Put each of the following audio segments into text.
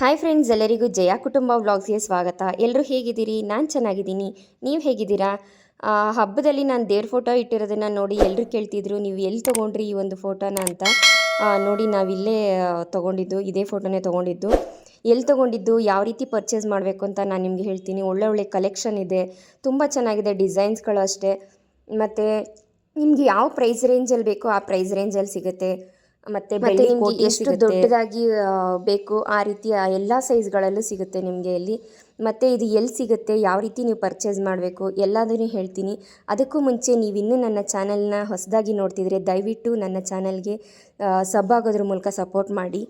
Hi friends ಎಲ್ಲರಿಗೂ ಜಯ ಕುಟುಂಬ ವ್ಲಾಗ್ಸ್ಗೆ ಸ್ವಾಗತ. ಎಲ್ಲರೂ ಹೇಗಿದ್ದೀರಿ? ನಾನು ಚೆನ್ನಾಗಿದ್ದೀನಿ. ನೀವು ಹೇಗಿದ್ದೀರಾ? ಹಬ್ಬದಲ್ಲಿ ನಾನು ದೇವ್ರ ಫೋಟೋ ಇಟ್ಟಿರೋದನ್ನು ನೋಡಿ ಎಲ್ಲರೂ ಕೇಳ್ತಿದ್ರು. ನೀವು ಎಲ್ಲಿ ತೊಗೊಂಡ್ರಿ ಈ ಒಂದು ಫೋಟೋನ ಅಂತ ನೋಡಿ ನಾವಿಲ್ಲೇ ತೊಗೊಂಡಿದ್ದು, ಇದೇ ಫೋಟೋನೇ ತೊಗೊಂಡಿದ್ದು. ಎಲ್ಲಿ ತೊಗೊಂಡಿದ್ದು, ಯಾವ ರೀತಿ ಪರ್ಚೇಸ್ ಮಾಡಬೇಕು ಅಂತ ನಾನು ನಿಮಗೆ ಹೇಳ್ತೀನಿ. ಒಳ್ಳೆ ಒಳ್ಳೆ ಕಲೆಕ್ಷನ್ ಇದೆ. ತುಂಬ ಚೆನ್ನಾಗಿದೆ ಡಿಸೈನ್ಸ್ಗಳು ಅಷ್ಟೇ. ಮತ್ತು ನಿಮಗೆ ಯಾವ ಪ್ರೈಸ್ ರೇಂಜಲ್ಲಿ ಬೇಕೋ ಆ ಪ್ರೈಸ್ ರೇಂಜಲ್ಲಿ ಸಿಗುತ್ತೆ. ಮತ್ತು ನಿಮಗೆ ಎಷ್ಟು ದೊಡ್ಡದಾಗಿ ಬೇಕು ಆ ರೀತಿಯ ಎಲ್ಲ ಸೈಜ್ಗಳಲ್ಲೂ ಸಿಗುತ್ತೆ ನಿಮಗೆ ಇಲ್ಲಿ. ಮತ್ತು ಇದು ಎಲ್ಲಿ ಸಿಗುತ್ತೆ ಯಾವ ರೀತಿ ನೀವು ಪರ್ಚೇಸ್ ಮಾಡಬೇಕು ಎಲ್ಲದನ್ನು ಹೇಳ್ತೀನಿ. ಅದಕ್ಕೂ ಮುಂಚೆ ನೀವು ಇನ್ನೂ ನನ್ನ ಚಾನಲ್ನ ಹೊಸದಾಗಿ ನೋಡ್ತಿದ್ರೆ ದಯವಿಟ್ಟು ನನ್ನ ಚಾನಲ್ಗೆ ಸಬ್ ಆಗೋದ್ರ ಮೂಲಕ ಸಪೋರ್ಟ್ ಮಾಡಿ.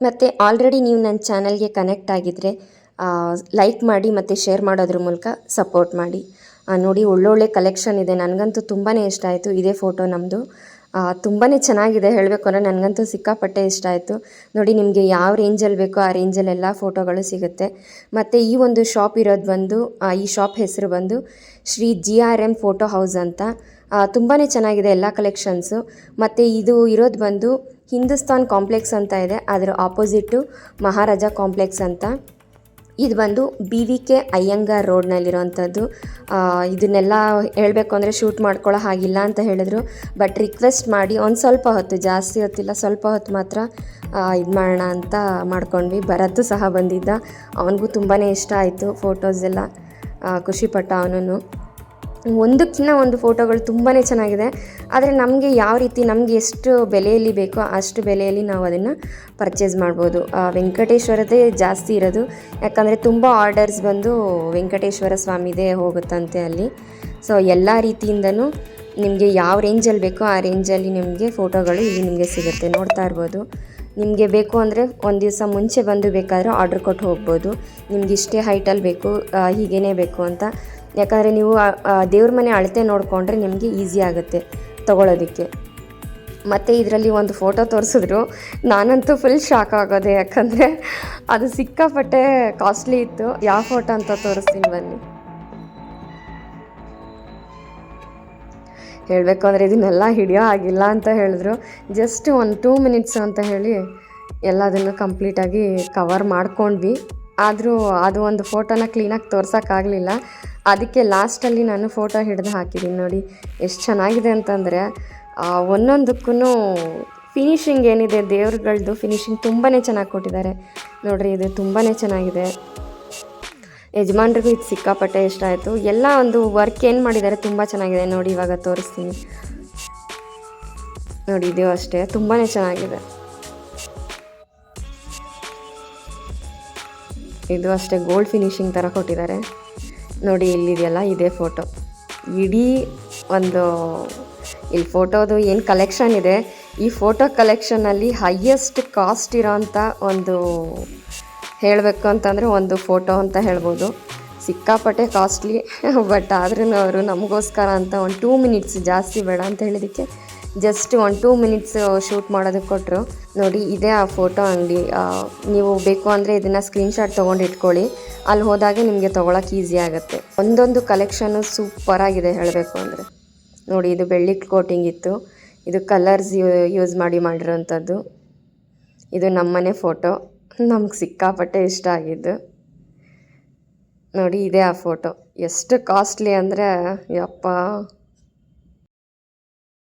ಮತ್ತು ಆಲ್ರೆಡಿ ನೀವು ನನ್ನ ಚಾನಲ್ಗೆ ಕನೆಕ್ಟ್ ಆಗಿದ್ದರೆ ಲೈಕ್ ಮಾಡಿ ಮತ್ತು ಶೇರ್ ಮಾಡೋದ್ರ ಮೂಲಕ ಸಪೋರ್ಟ್ ಮಾಡಿ. ನೋಡಿ ಒಳ್ಳೊಳ್ಳೆ ಕಲೆಕ್ಷನ್ ಇದೆ. ನನಗಂತೂ ತುಂಬಾ ಇಷ್ಟ ಆಯಿತು ಇದೇ ಫೋಟೋ ನಮ್ಮದು ತುಂಬಾ ಚೆನ್ನಾಗಿದೆ ಹೇಳಬೇಕು ಅಂದರೆ ನನಗಂತೂ ಸಿಕ್ಕಾಪಟ್ಟೆ ಇಷ್ಟ ಆಯಿತು. ನೋಡಿ, ನಿಮಗೆ ಯಾವ ರೇಂಜಲ್ಲಿ ಬೇಕೋ ಆ ರೇಂಜಲ್ಲಿ ಎಲ್ಲ ಫೋಟೋಗಳು ಸಿಗುತ್ತೆ. ಮತ್ತು ಈ ಒಂದು ಶಾಪ್ ಇರೋದು ಬಂದು ಈ ಶಾಪ್ ಹೆಸರು ಬಂದು Shri G R M photo house ಅಂತ. ತುಂಬಾ ಚೆನ್ನಾಗಿದೆ ಎಲ್ಲ ಕಲೆಕ್ಷನ್ಸು ಮತ್ತು ಇದು ಇರೋದು ಬಂದು ಹಿಂದೂಸ್ತಾನ್ ಕಾಂಪ್ಲೆಕ್ಸ್ ಅಂತ ಇದೆ. ಅದರ ಆಪೋಸಿಟ್ಟು ಮಹಾರಾಜ ಕಾಂಪ್ಲೆಕ್ಸ್ ಅಂತ. ಇದು ಬಂದು ಬಿ ವಿ ಕೆ ಅಯ್ಯಂಗಾರ್ ರೋಡ್ನಲ್ಲಿರೋವಂಥದ್ದು. ಇದನ್ನೆಲ್ಲ ಹೇಳಬೇಕು ಅಂದರೆ ಶೂಟ್ ಮಾಡ್ಕೊಳ್ಳೋ ಹಾಗಿಲ್ಲ ಅಂತ ಹೇಳಿದ್ರು. ಬಟ್ ರಿಕ್ವೆಸ್ಟ್ ಮಾಡಿ ಒಂದು ಸ್ವಲ್ಪ ಹೊತ್ತು, ಜಾಸ್ತಿ ಹೊತ್ತಿಲ್ಲ, ಸ್ವಲ್ಪ ಹೊತ್ತು ಮಾತ್ರ ಇದು ಮಾಡೋಣ ಅಂತ ಮಾಡ್ಕೊಂಡ್ವಿ. ಭರತ್ ಸಹ ಬಂದಿದ್ದ. ಅವನಿಗೂ ತುಂಬಾ ಇಷ್ಟ ಆಯಿತು ಫೋಟೋಸ್ ಎಲ್ಲ. ಖುಷಿಪಟ್ಟ ಅವನು ಒಂದಕ್ಕಿಂತ ಒಂದು ಫೋಟೋಗಳು ತುಂಬಾ ಚೆನ್ನಾಗಿದೆ. ಆದರೆ ನಮಗೆ ಯಾವ ರೀತಿ, ನಮಗೆ ಎಷ್ಟು ಬೆಲೆಯಲ್ಲಿ ಬೇಕೋ ಅಷ್ಟು ಬೆಲೆಯಲ್ಲಿ ನಾವು ಅದನ್ನು ಪರ್ಚೇಸ್ ಮಾಡ್ಬೋದು. ವೆಂಕಟೇಶ್ವರದೇ ಜಾಸ್ತಿ ಇರೋದು. ಯಾಕಂದರೆ ತುಂಬ ಆರ್ಡರ್ಸ್ ಬಂದು ವೆಂಕಟೇಶ್ವರ ಸ್ವಾಮಿದೇ ಹೋಗುತ್ತಂತೆ ಅಲ್ಲಿ. ಸೊ ಎಲ್ಲ ರೀತಿಯಿಂದನೂ ನಿಮಗೆ ಯಾವ ರೇಂಜಲ್ಲಿ ಬೇಕೋ ಆ ರೇಂಜಲ್ಲಿ ನಿಮಗೆ ಫೋಟೋಗಳು ಇಲ್ಲಿ ನಿಮಗೆ ಸಿಗುತ್ತೆ. ನೋಡ್ತಾ ಇರ್ಬೋದು. ನಿಮಗೆ ಬೇಕು ಅಂದರೆ ಒಂದು ದಿವಸ ಮುಂಚೆ ಬಂದು ಬೇಕಾದರೂ ಆರ್ಡ್ರ್ ಕೊಟ್ಟು ಹೋಗ್ಬೋದು. ನಿಮ್ಗೆ ಇಷ್ಟೇ ಹೈಟಲ್ಲಿ ಬೇಕು ಹೀಗೇನೆ ಹೀಗೇನೇ ಬೇಕು ಅಂತ. ಯಾಕಂದರೆ ನೀವು ದೇವ್ರ ಮನೆ ಅಳತೆ ನೋಡಿಕೊಂಡ್ರೆ ನಿಮಗೆ ಈಸಿ ಆಗುತ್ತೆ ತೊಗೊಳೋದಕ್ಕೆ. ಮತ್ತು ಇದರಲ್ಲಿ ಒಂದು ಫೋಟೋ ತೋರಿಸಿದ್ರು. ನಾನಂತೂ ಫುಲ್ ಶಾಕ್ ಆಗೋದೆ, ಯಾಕಂದರೆ ಅದು ಸಿಕ್ಕಾಪಟ್ಟೆ ಕಾಸ್ಟ್ಲಿ ಇತ್ತು. ಯಾವ ಫೋಟೋ ಅಂತ ತೋರಿಸ್ತೀನಿ ಬನ್ನಿ. ಹೇಳಬೇಕು ಅಂದರೆ ಇದನ್ನೆಲ್ಲ ಹಿಡಿಯೋ ಆಗಿಲ್ಲ ಅಂತ ಹೇಳಿದ್ರು. ಜಸ್ಟ್ ಒಂದು ಟೂ ಮಿನಿಟ್ಸ್ ಅಂತ ಹೇಳಿ ಎಲ್ಲದನ್ನು ಕಂಪ್ಲೀಟಾಗಿ ಕವರ್ ಮಾಡ್ಕೊಂಡ್ವಿ. ಆದರೂ ಅದು ಒಂದು ಫೋಟೋನ ಕ್ಲೀನಾಗಿ ತೋರ್ಸೋಕ್ಕಾಗಲಿಲ್ಲ ಅದಕ್ಕೆ ಲಾಸ್ಟಲ್ಲಿ ನಾನು ಫೋಟೋ ಹಿಡಿದು ಹಾಕಿದ್ದೀನಿ ನೋಡಿ, ಎಷ್ಟು ಚೆನ್ನಾಗಿದೆ ಅಂತಂದರೆ ಒಂದೊಂದಕ್ಕೂ ಫಿನಿಶಿಂಗ್ ಏನಿದೆ ದೇವ್ರುಗಳದ್ದು ಫಿನಿಶಿಂಗ್ ತುಂಬಾ ಚೆನ್ನಾಗಿ ಕೊಟ್ಟಿದ್ದಾರೆ. ನೋಡಿರಿ, ಇದು ತುಂಬಾ ಚೆನ್ನಾಗಿದೆ. ಯಜಮಾನ್ರಿಗೂ ಇದು ಸಿಕ್ಕಾಪಟ್ಟೆ ಇಷ್ಟ ಆಯಿತು. ಎಲ್ಲ ಒಂದು ವರ್ಕ್ ಏನು ಮಾಡಿದ್ದಾರೆ ತುಂಬ ಚೆನ್ನಾಗಿದೆ. ನೋಡಿ ಇವಾಗ ತೋರಿಸ್ತೀನಿ. ನೋಡಿ, ಇದು ಅಷ್ಟೇ. ತುಂಬಾ ಚೆನ್ನಾಗಿದೆ. ಇದು ಅಷ್ಟೇ ಗೋಲ್ಡ್ ಫಿನಿಶಿಂಗ್ ಥರ ಕೊಟ್ಟಿದ್ದಾರೆ. ನೋಡಿ, ಇಲ್ಲಿದೆಯಲ್ಲ, ಇದೇ ಫೋಟೋ ಇಡೀ ಒಂದು, ಇಲ್ಲಿ ಫೋಟೋದು ಏನು ಕಲೆಕ್ಷನ್ ಇದೆ. ಈ ಫೋಟೋ ಕಲೆಕ್ಷನಲ್ಲಿ ಹೈಯೆಸ್ಟ್ ಕಾಸ್ಟ್ ಇರೋಂಥ ಒಂದು ಹೇಳಬೇಕು ಅಂತಂದರೆ ಒಂದು ಫೋಟೋ ಅಂತ ಹೇಳ್ಬೋದು. ಸಿಕ್ಕಾಪಟ್ಟೆ ಕಾಸ್ಟ್ಲಿ ಬಟ್ ಆದ್ರೂ ಅವರು ನಮಗೋಸ್ಕರ ಅಂತ ಒಂದು ಟೂ ಮಿನಿಟ್ಸ್ ಜಾಸ್ತಿ ಬೇಡ ಅಂತ ಹೇಳಿದ್ದಕ್ಕೆ ಜಸ್ಟ್ ಒಂದು ಟೂ ಮಿನಿಟ್ಸ್ ಶೂಟ್ ಮಾಡೋದಕ್ಕೆ ಕೊಟ್ಟರು ನೋಡಿ, ಇದೇ ಆ ಫೋಟೋ ಅಂಗಡಿ. ನೀವು ಬೇಕು ಅಂದರೆ ಇದನ್ನು ಸ್ಕ್ರೀನ್ಶಾಟ್ ತೊಗೊಂಡು ಇಟ್ಕೊಳ್ಳಿ. ಅಲ್ಲಿ ಹೋದಾಗ ನಿಮಗೆ ತೊಗೊಳಕ್ಕೆ ಈಸಿ ಆಗುತ್ತೆ. ಒಂದೊಂದು ಕಲೆಕ್ಷನು ಸೂಪರಾಗಿದೆ ಹೇಳಬೇಕು ಅಂದರೆ. ನೋಡಿ, ಇದು ಬೆಳ್ಳಿ ಕೋಟಿಂಗ್ ಇತ್ತು. ಇದು ಕಲರ್ಸ್ ಯೂಸ್ ಮಾಡಿ ಮಾಡಿರೋಂಥದ್ದು ಇದು ನಮ್ಮನೆ ಫೋಟೋ ನಮ್ಗೆ ಸಿಕ್ಕಾಪಟ್ಟೆ ಇಷ್ಟ ಆಗಿದ್ದು. ನೋಡಿ, ಇದೇ ಆ ಫೋಟೋ. ಎಷ್ಟು ಕಾಸ್ಟ್ಲಿ ಅಂದರೆ, ಯಪ್ಪ.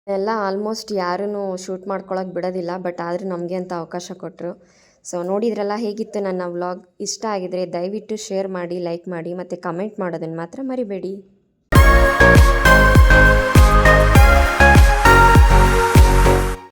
ಎಲ್ಲ ಆಲ್ಮೋಸ್ಟ್ ಯಾರೂ ಶೂಟ್ ಮಾಡ್ಕೊಳಕ್ಕೆ ಬಿಡೋದಿಲ್ಲ, ಬಟ್ ಆದರೂ ನಮಗೆ ಅಂತ ಅವಕಾಶ ಕೊಟ್ಟರು ಸೊ, ನೋಡಿದ್ರಲ್ಲ ಹೇಗಿತ್ತು ನನ್ನ ವ್ಲಾಗ್? ಇಷ್ಟ ಆಗಿದರೆ ದಯವಿಟ್ಟು ಶೇರ್ ಮಾಡಿ, ಲೈಕ್ ಮಾಡಿ, ಮತ್ತು ಕಮೆಂಟ್ ಮಾಡೋದನ್ನು ಮಾತ್ರ ಮರಿಬೇಡಿ.